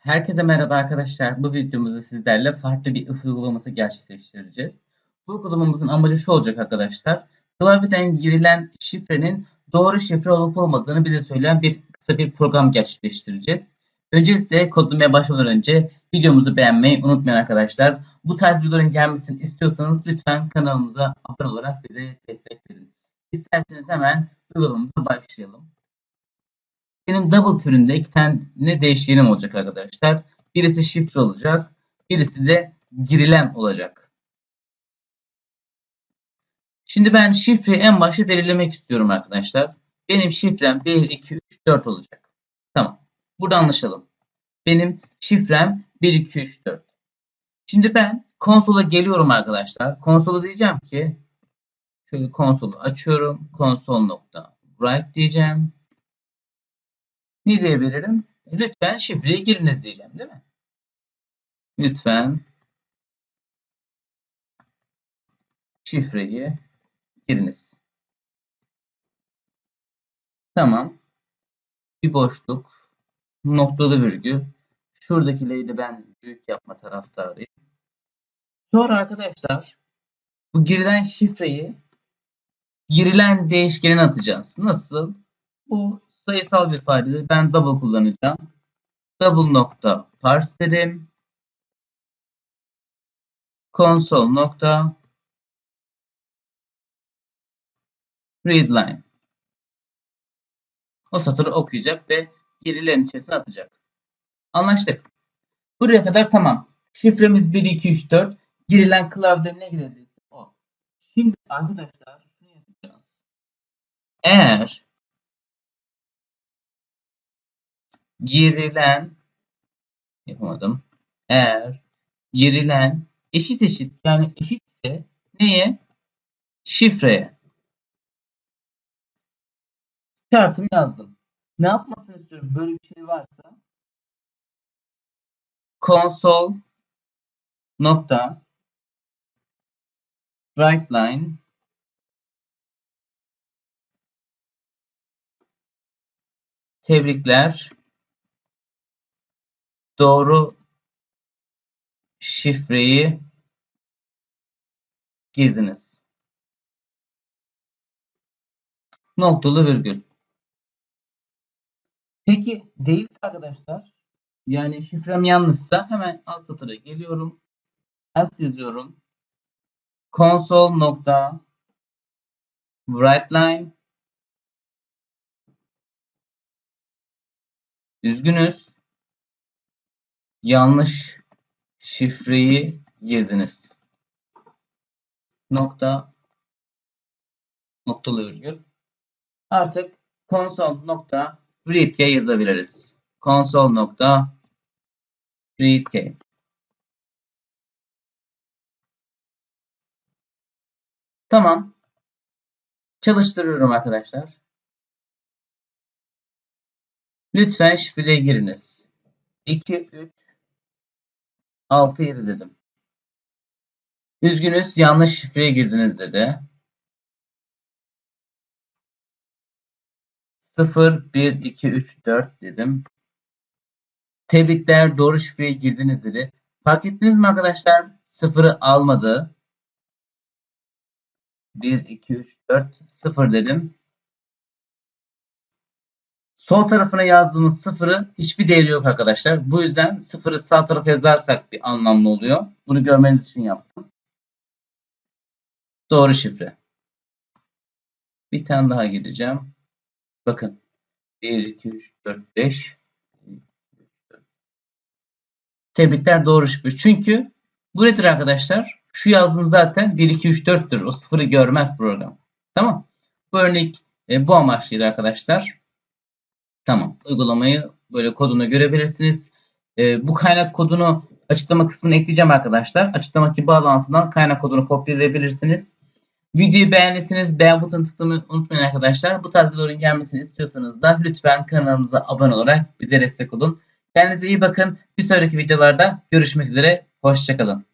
Herkese merhaba arkadaşlar. Bu videomuzda sizlerle farklı bir if uygulaması gerçekleştireceğiz. Bu uygulamamızın amacı şu olacak arkadaşlar. Klavyeden girilen şifrenin doğru şifre olup olmadığını bize söyleyen bir kısa bir program gerçekleştireceğiz. Öncelikle kodlamaya başlamadan önce videomuzu beğenmeyi unutmayın arkadaşlar. Bu tarz videoların gelmesini istiyorsanız lütfen kanalımıza abone olarak bize destek verin. İsterseniz hemen uygulamamıza başlayalım. Benim double türünde iki tane değişkenim olacak arkadaşlar. Birisi şifre olacak. Birisi de girilen olacak. Şimdi ben şifreyi en başta belirlemek istiyorum arkadaşlar. Benim şifrem 1, 2, 3, 4 olacak. Tamam. Burada anlaşalım. Benim şifrem 1, 2, 3, 4. Şimdi ben konsola geliyorum arkadaşlar. Konsola diyeceğim ki şöyle konsolu açıyorum. Konsol nokta write diyeceğim. Ne diyebilirim? Lütfen şifreyi giriniz diyeceğim değil mi? Lütfen şifreyi giriniz. Tamam. Bir boşluk. Noktalı virgül. Şuradakileri de ben büyük yapma taraftarıyım. Sonra arkadaşlar bu girilen şifreyi girilen değişkenine atacağız. Nasıl? Bu sayısal bir ifade. Ben double kullanacağım. Double nokta parse dedim. Console nokta readline. O satırı okuyacak ve gerilerin içerisine atacak. Anlaştık. Buraya kadar tamam. Şifremiz 1, 2, 3, 4. Girilen klavyede ne girebilirse o. Şimdi arkadaşlar şunu yapacağız. Eğer girilen yapamadım. Eğer girilen eşit eşit yani eşitse neye? Şifreye. Şartımı yazdım. Ne yapmasını istiyorum? Böyle bir şey varsa console nokta write line tebrikler doğru şifreyi girdiniz. Noktalı virgül. Peki değilse arkadaşlar yani şifrem yanlışsa hemen alt satıra geliyorum. Else yazıyorum. console nokta writeline Üzgünüz yanlış şifreyi girdiniz. Nokta noktalı virgül. Artık console nokta readkey yazabiliriz. Console nokta readkey. Tamam. Çalıştırıyorum arkadaşlar. Lütfen şifreyi giriniz. 2, 3, 6, 7 dedim. Üzgünüz yanlış şifreye girdiniz dedi. 0, 1, 2, 3, 4 dedim. Tebrikler doğru şifreye girdiniz dedi. Fark ettiniz mi arkadaşlar? 0'ı almadı. 1, 2, 3, 4, 0 dedim. Sol tarafına yazdığımız sıfırı hiçbir değeri yok arkadaşlar. Bu yüzden sıfırı sağ tarafa yazarsak bir anlamlı oluyor. Bunu görmeniz için yaptım. Doğru şifre. Bir tane daha gideceğim. Bakın. 1, 2, 3, 4, 5. Tebrikler doğru şifre. Çünkü bu nedir arkadaşlar? Şu yazdığım zaten 1, 2, 3, 4'tür. O sıfırı görmez program. Tamam. Bu örnek e, bu amaçlıydı arkadaşlar. Tamam. Uygulamayı böyle kodunu görebilirsiniz. E, bu kaynak kodunu açıklama kısmına ekleyeceğim arkadaşlar. Açıklamadaki bağlantıdan kaynak kodunu kopyalayabilirsiniz. Videoyu beğendiyseniz beğen butonuna tıklamayı unutmayın arkadaşlar. Bu tarz videoların gelmesini istiyorsanız da lütfen kanalımıza abone olarak bize destek olun. Kendinize iyi bakın. Bir sonraki videolarda görüşmek üzere. Hoşçakalın.